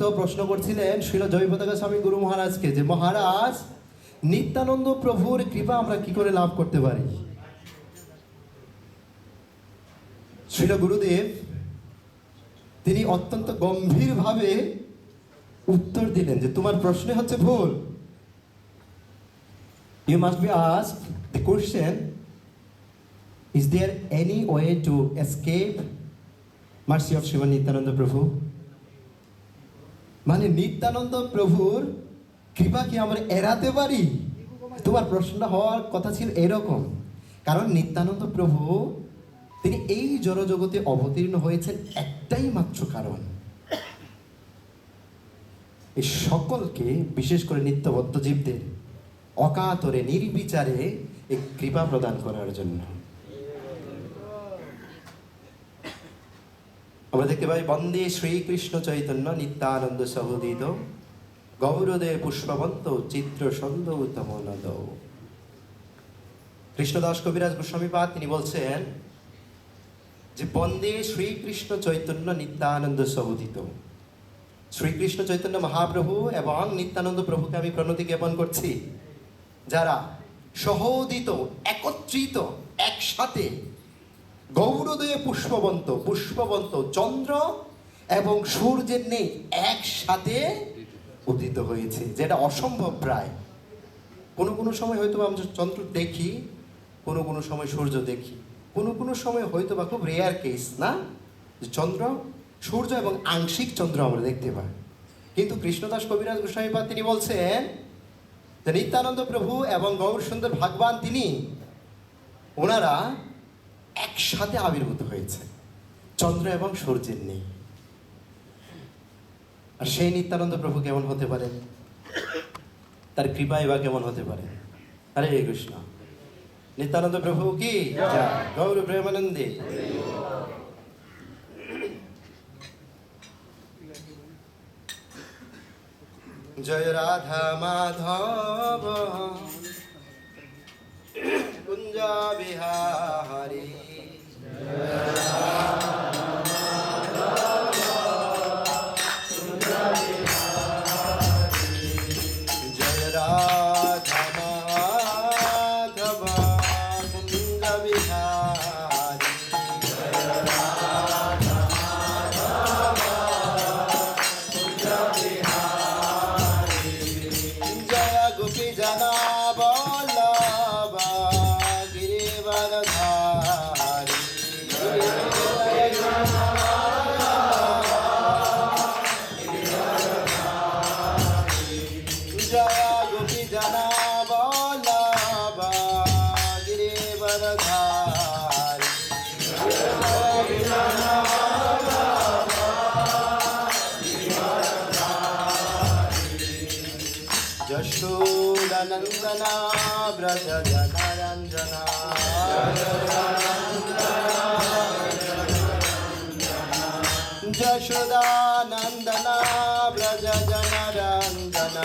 ভক্ত প্রশ্ন করছিলেন শিল জয়পতাকা স্বামী গুরু মহারাজকে যে, মহারাজ, নিত্যানন্দ প্রভুর কৃপা আমরা কি করে লাভ করতে পারি? শিল গুরুদেব, তিনি অত্যন্ত গম্ভীরভাবে উত্তর দিলেন যে, তোমার প্রশ্নে হচ্ছে ভুল। You must be ask the question is there any way to escape mercy of Shriman Nityananda Prabhu মানে নিত্যানন্দ প্রভুর কৃপা কি আমরা এড়াতে পারি? তোমার প্রশ্নটা হওয়ার কথা ছিল এরকম। কারণ নিত্যানন্দ প্রভু, তিনি এই জড়জগতে অবতীর্ণ হয়েছেন একটাই মাত্র কারণ। এই সকলকে, বিশেষ করে নিত্যবদ্ধ জীবদের, অকাতরে নির্বিচারে এই কৃপা প্রদান করার জন্য। আমরা দেখতে পাই বন্দে শ্রীকৃষ্ণ চৈতন্য নিত্যানন্দ সহোদিত। গৌরদে পুষ্পবন্ত চিত্র সন্দ উত্তম কৃষ্ণদাস কবিরাজ গোস্বামীপাদ তিনি বলছেন যে, বন্দে শ্রীকৃষ্ণ চৈতন্য নিত্যানন্দ সহোদিত। শ্রীকৃষ্ণ চৈতন্য মহাপ্রভু এবং নিত্যানন্দ প্রভুকে আমি প্রণতি জ্ঞাপন করছি, যারা সহোদিত, একত্রিত, একসাথে গৌরদয়ে পুষ্পবন্ত পুষ্পবন্ত চন্দ্র এবং সূর্যের নেই, একসাথে উদিত হয়েছে, যেটা অসম্ভব প্রায়। কোনো কোনো সময় হয়তো আমরা চন্দ্র দেখি, কোনো কোনো সময় সূর্য দেখি, কোনো কোনো সময় হয়তো বা খুব রেয়ার কেস না? চন্দ্র, সূর্য এবং আংশিক চন্দ্র আমরা দেখতে পাই। কিন্তু কৃষ্ণদাস কবিরাজ গোস্বামীপাদ তিনি বলছেন যে নিত্যানন্দ প্রভু এবং গৌর সুন্দর ভগবান তিনি, ওনারা একসাথে আবির্ভূত হয়েছে। চন্দ্র এবং সূর্যের নেই। আর সেই নিত্যানন্দ প্রভু কেমন হতে পারে? তার কৃপায় বা কেমন হতে পারে? হরে কৃষ্ণ। নিত্যানন্দ প্রভু কি। গৌর প্রেমানন্দে। জয় রাধা মাধব। কুঞ্জ বিহারী। জয় Jashoda Nandana Braja Janaranjana Jashoda Nandana Braja Janaranjana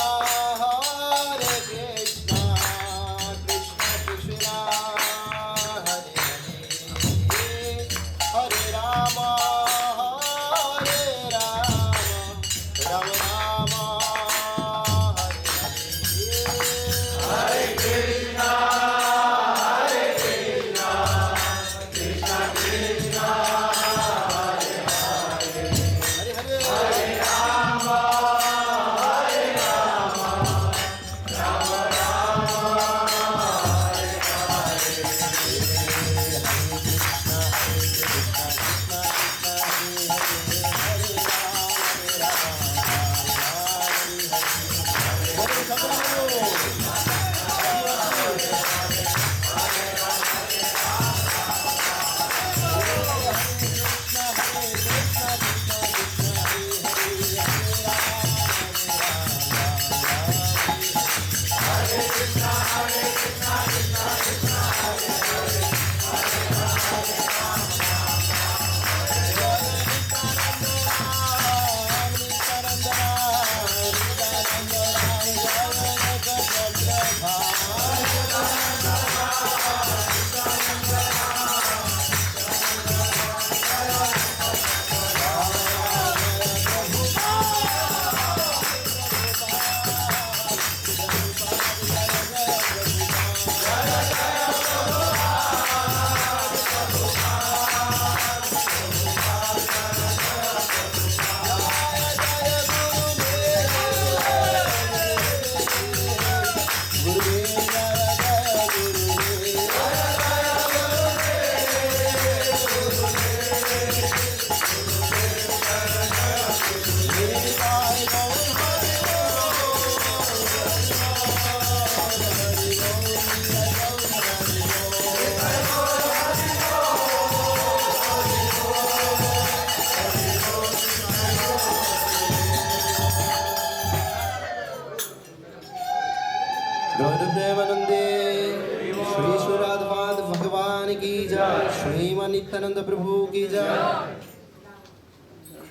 नित्यानंदे Shri सुराधवाद भगवान की जय श्रीमान नित्यानंद प्रभु की जय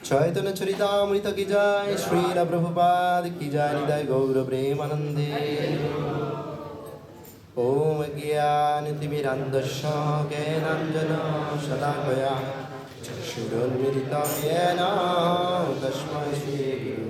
चैतन्य चरितामृत की जय श्रील प्रभुपाद की जय निदय गौर प्रेमानंदे ओम ज्ञान तिमिरांधस्य ज्ञानांजन शलाकया चक्षुरुन्मिलितं येन तस्मै श्रीगुरु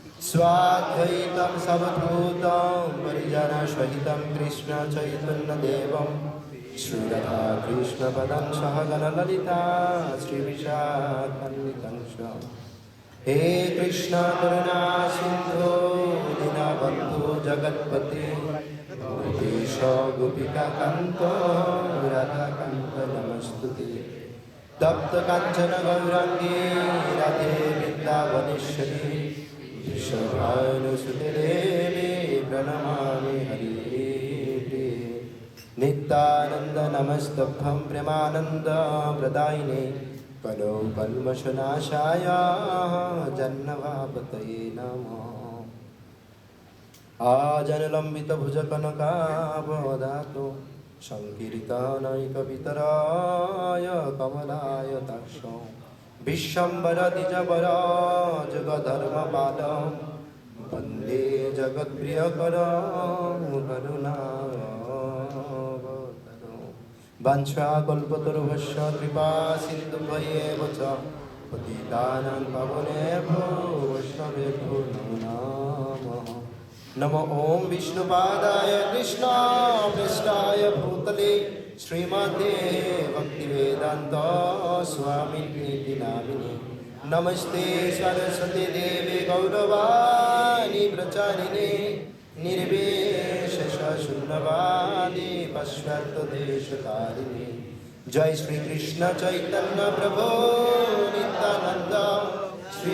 स्वाद्वैतं सवधूतं परिजनसहितं कृष्णचैतन्यदेवं श्रीरथा कृष्णपदं सहगणललिता श्रीविशाखन्वितं हे कृष्ण करुणा सिन्धो दीनबन्धु जगत्पते गोपीश गोपिका कान्त राधाकान्त नमस्तुते तप्त काञ्चन गौराङ्गे राधे वृन्दावनेश्वरी केशवानुसुतदेवे प्रणमामि हरिते नित्यानन्दनमस्तभं प्रेमानन्दप्रदायिने कलौ कल्मषनाशाय जह्नवापतये नमः। आजनलम्बितभुजकनकावदातु सङ्कीर्तनैकवितराय कमलाय ताक्ष। विश्वम्बरदिजवर जगधर्मपालं वन्दे जगत्प्रियकरं करुणावतरम् वंशाकल्पतरुभस्य कृपा सिन्धुभयेव च पतितानां पावनेभ्यो वैष्णवेभ्यो नमो नमः नम ॐ विष्णुपादाय कृष्णापृष्ठाय भूतले श्रीमते भक्तिवेदान्त स्वामिनीति नामिने नमस्ते सरस्वती देवे गौरवाणी प्रचारिणे निर्वेशशून्यवादी पश्वत्वदेशकारिणे जय श्री कृष्ण चैतन्य प्रभो नित्यानंद श्री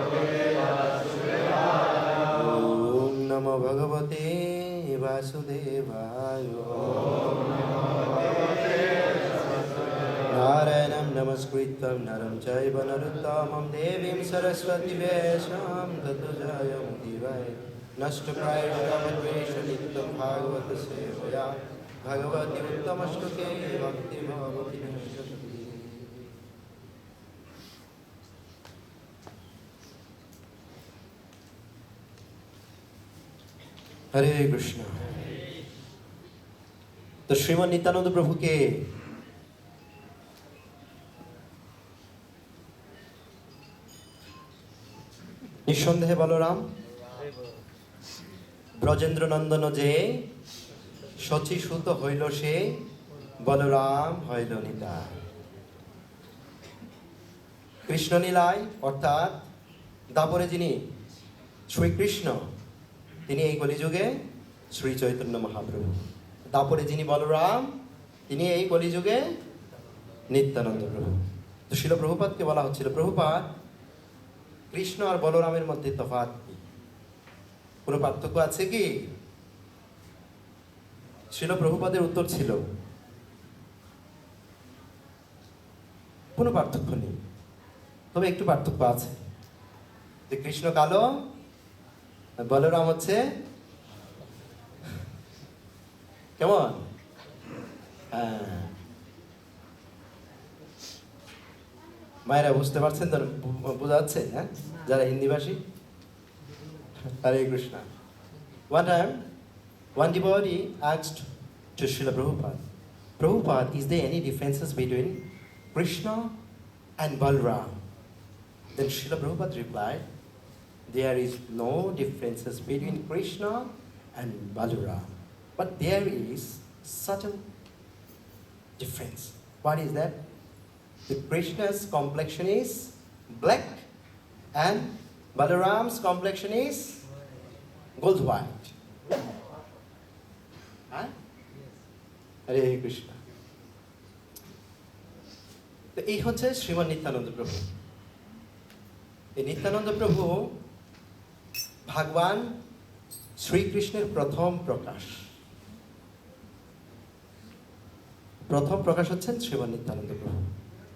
नमो भगवते वासुदेवाय। नारायणं नमस्कृतं नरं चैव नरोत्तमं देवीं सरस्वती वेषां ततो जयमुदिवै नष्टप्रायेष नित्यं भागवत सेवया भगवती उत्तमश्लोके भक्तिभवति नश्यति হরে কৃষ্ণ। তো শ্রীমান নিত্যানন্দ প্রভুকে নিঃসন্দেহে বলরাম ব্রজেন্দ্র নন্দন যে শচী সুত হইল সে, বলরাম হইল নিতা। কৃষ্ণলীলায় অর্থাৎ দাপরে যিনি শ্রীকৃষ্ণ তিনি এই কলিযুগে শ্রী চৈতন্য মহাপ্রভু। দাপরে যিনি বলরাম, তিনি এই কলিযুগে নিত্যানন্দ প্রভু। তো শিল প্রভুপাতকে বলা হচ্ছিল, প্রভুপাত, কৃষ্ণ আর বলরামের মধ্যে তফাৎ কি? কোনো পার্থক্য আছে কি? শিল প্রভুপাদের উত্তর ছিল, কোনো পার্থক্য নেই। তবে একটু পার্থক্য আছে। যে কৃষ্ণ কালো বলরাম হচ্ছে কেমন হ্যাঁ মায়েরা বুঝতে পারছেন তো বোঝা যাচ্ছে হ্যাঁ যারা হিন্দিভাষী হরে Krishna One time, one devotee asked to Srila Prabhupada, Prabhupada, is there any differences between Krishna and Balram. Then Srila Prabhupada replied, There is no differences between Krishna and Balaram. But there is certain difference. What is that? The Krishna's complexion is black and Balaram's complexion is gold white. Huh? হরে কৃষ্ণ তো এই হচ্ছে শ্রীমান নিত্যানন্দ প্রভু এই নিত্যানন্দ প্রভু ভগবান শ্রীকৃষ্ণের প্রথম প্রকাশ। প্রথম প্রকাশ হচ্ছেন শ্রীমান নিত্যানন্দ প্রভু।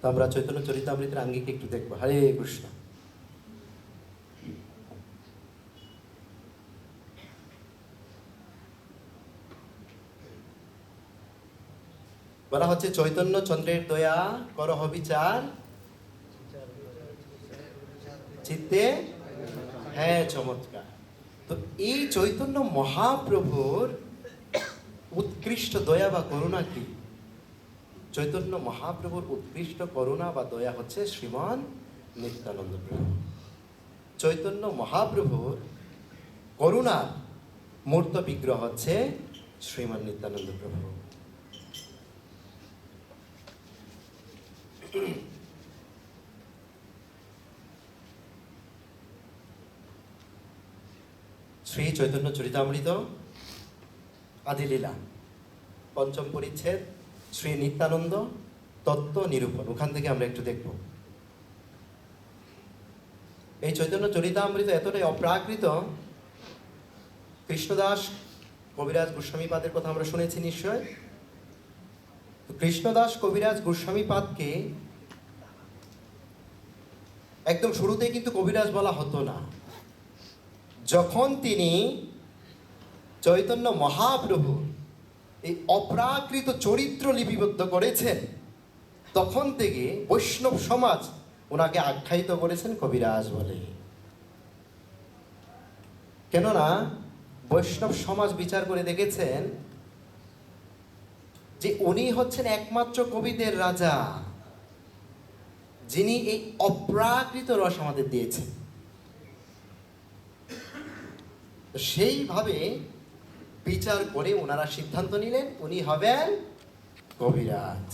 তো আমরা চৈতন্য চরিতামৃতের আঙ্গিকে একটু দেখব। হরে কৃষ্ণ। বলা হচ্ছে, চৈতন্য চন্দ্রের দয়া করহ বিচার। চিত্তে হ্যাঁ চমৎকার। তো এই চৈতন্য মহাপ্রভুর উৎকৃষ্ট দয়া বা করুণা কি? চৈতন্য মহাপ্রভুর উৎকৃষ্ট করুণা বা দয়া হচ্ছে শ্রীমান নিত্যানন্দ প্রভু। চৈতন্য মহাপ্রভুর করুণার মূর্ত বিগ্রহ হচ্ছে শ্রীমান নিত্যানন্দ প্রভু। শ্রী চৈতন্য চরিতামৃত, আদিলীলা, পঞ্চম পরিচ্ছেদ, শ্রী নিত্যানন্দ, তত্ত্ব নিরূপণ। ওখান থেকে আমরা একটু দেখব। এই চৈতন্য চরিতামৃত এতটাই অপ্রাকৃত, কৃষ্ণদাস, কবিরাজ গোস্বামীপাদের কথা আমরা শুনেছি নিশ্চয়। কৃষ্ণদাস, কবিরাজ গোস্বামীপাদকে একদম শুরুতেই কিন্তু কবিরাজ বলা হতো না। যখন তিনি চৈতন্য মহাপ্রভু এই অপ্রাকৃত চরিত্র লিপিবদ্ধ করেছেন, তখন থেকে বৈষ্ণব সমাজ ওনাকে আখ্যায়িত করেছেন কবিরাজ বলে। কেননা, বৈষ্ণব সমাজ বিচার করে দেখেছেন যে উনি হচ্ছেন একমাত্র কবিদের রাজা, যিনি এই অপ্রাকৃত রস আমাদের দিয়েছেন। তো সেইভাবে বিচার করে ওনারা সিদ্ধান্ত নিলেন উনি হবেন কবিরাজ।